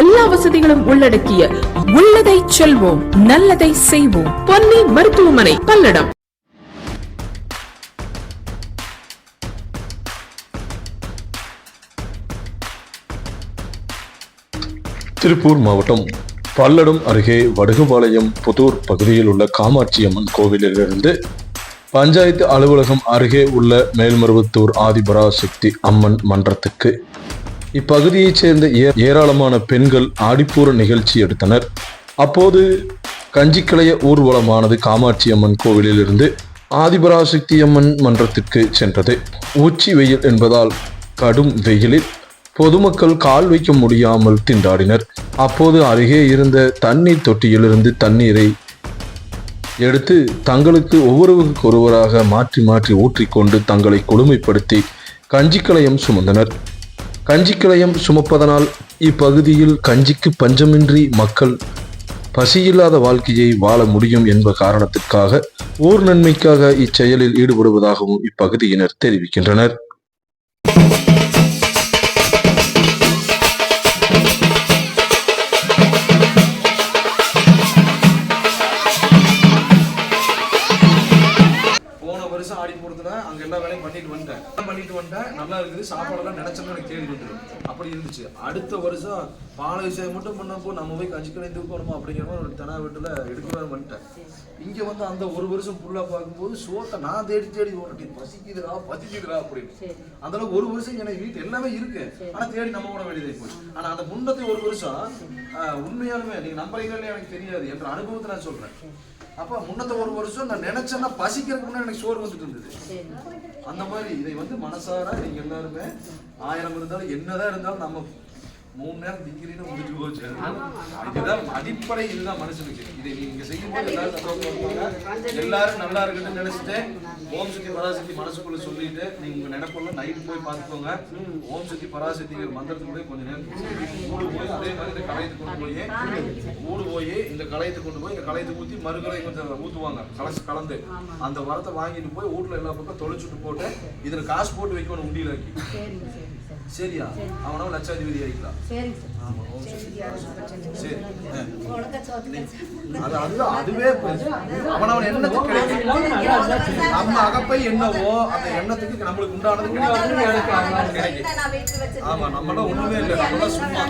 எல்லா வசதிகளும் உள்ளடக்கிய உள்ளதை செல்வோம் நல்லதை செய்வோம். பொன்னி மருத்துவமனை பல்லடம். திருப்பூர் மாவட்டம் பல்லடம் அருகே வடுகுபாளையம் புதூர் பகுதியில் உள்ள காமாட்சியம்மன் கோவிலிலிருந்து பஞ்சாயத்து அலுவலகம் அருகே உள்ள மேல்மருவத்தூர் ஆதிபராசக்தி அம்மன் மன்றத்துக்கு இப்பகுதியைச் சேர்ந்த ஏ- ஏராளமான பெண்கள் ஆடிப்பூர நிகழ்ச்சி எடுத்தனர். அப்போது கஞ்சிக்கலைய ஊர்வலமானது காமாட்சி அம்மன் கோவிலிலிருந்து ஆதிபராசக்தி அம்மன் மன்றத்திற்கு சென்றது. உச்சி வெயில் என்பதால் கடும் வெயிலில் பொதுமக்கள் கால் வைக்க முடியாமல் திண்டாடினர். அப்போது அருகே இருந்த தண்ணீர் தொட்டியிலிருந்து தண்ணீரை எடுத்து தங்களுக்கு ஒவ்வொருவருக்கு ஒருவராக மாற்றி மாற்றி ஊற்றிக்கொண்டு தங்களை கொடுமைப்படுத்தி கஞ்சிக்கலையம் சுமந்தனர். கஞ்சிக்கிளையம் சுமப்பதனால் இப்பகுதியில் கஞ்சிக்கு பஞ்சமின்றி மக்கள் பசியில்லாத வாழ்க்கையை வாழ முடியும் என்ப காரணத்திற்காக ஊர் நன்மைக்காக இச்செயலில் ஈடுபடுவதாகவும் இப்பகுதியினர் தெரிவிக்கின்றனர். வருஷம் ஆடி போடுறதுல அங்க எல்லா வேலையும் பண்ணிட்டு வந்துட்டேன் பண்ணிட்டு வந்துட்டேன் நல்லா இருக்குது. சாப்பாடெல்லாம் நினைச்சோம்னா எனக்கு தேடி வந்துடும் அப்படி இருந்துச்சு. அடுத்த வருஷம் பால விஷயம் மட்டும் பண்ணப்போ நம்ம போய் கஞ்சி கலை தூக்கணுமா அப்படிங்கிற மாதிரி ஒரு தனா வீட்டுல எடுக்கவே வந்துட்டேன். இங்க வந்து அந்த ஒரு வருஷம் ஃபுல்லா பார்க்கும்போது சோத்தை நான் தேடி தேடி ஓட்டி பசிக்குதுடா பசிக்குதுடா அப்படின்னு. அந்த அளவுக்கு ஒரு வருஷம் எனக்கு வீட்டு எல்லாமே இருக்கு. ஆனா தேடி நம்ம கூட வேண்டியதாகி போச்சு. ஆனா அந்த முன்னത്തെ ஒரு வருஷம் உண்மையாலுமே நீங்க நம்புறீங்களே எனக்கு தெரியாது. என்ற அனுபவத்தை நான் சொல்றேன். அப்ப முன்னத்த ஒரு வருஷம் நான் நினைச்சேன்னா பசிக்கிறதுக்கு முன்னாடி எனக்கு சோறு வந்துட்டு இருந்தது. அந்த மாதிரி இதை வந்து மனசார நீங்க எல்லாருமே ஆயிரம் இருந்தாலும் என்னதான் இருந்தாலும் நம்ம மூணு நேரம் திங்கிறீன்னு முடிஞ்சு போச்சு. இதுதான் அடிப்படை இதுதான் மனுஷனுக்கு. இதை நீங்க செய்யும்போது எல்லாரும் சந்தோஷமா இருப்பாங்க. எல்லாரும் நல்லா இருக்குன்னு நினைச்சிட்டு ஓம் சக்தி பராசக்தி மனசுக்குள்ள சொல்லிட்டு நீங்க உங்க நினைப்பெல்லாம் நைட்டு போய் பார்த்துக்கோங்க. ஓம் சக்தி பராசக்திங்கிற மந்திரத்துக்குள்ளே கொஞ்ச நேரம் ஊடு போய் அதே மாதிரி இந்த கலையத்துக்கு கொண்டு போய் ஊடு போய் இந்த கலையத்தை கொண்டு போய் இந்த கலையத்தை ஊற்றி மறுகலை கொஞ்சம் ஊற்றுவாங்க கலசு கலந்து. அந்த வரத்தை வாங்கிட்டு போய் வீட்ல எல்லா பக்கம் தொலைச்சுட்டு போட்டு இதுல காசு போட்டு வைக்கணும் உண்டியில் ஆக்கி. சரியா? அவனா லட்சாதிபதி ஆகிக்கலாம் சரிங்க சார் அதுவே போதும். அவன் அவன் எண்ணத்துக்கு கிடைக்கும் நம்ம அகப்பை என்னவோ அந்த எண்ணத்துக்கு நம்மளுக்கு உண்டானது கிடைக்கும் ஆமா நம்மளாம் ஒண்ணுமே இல்லை நம்மளாம் சும்மா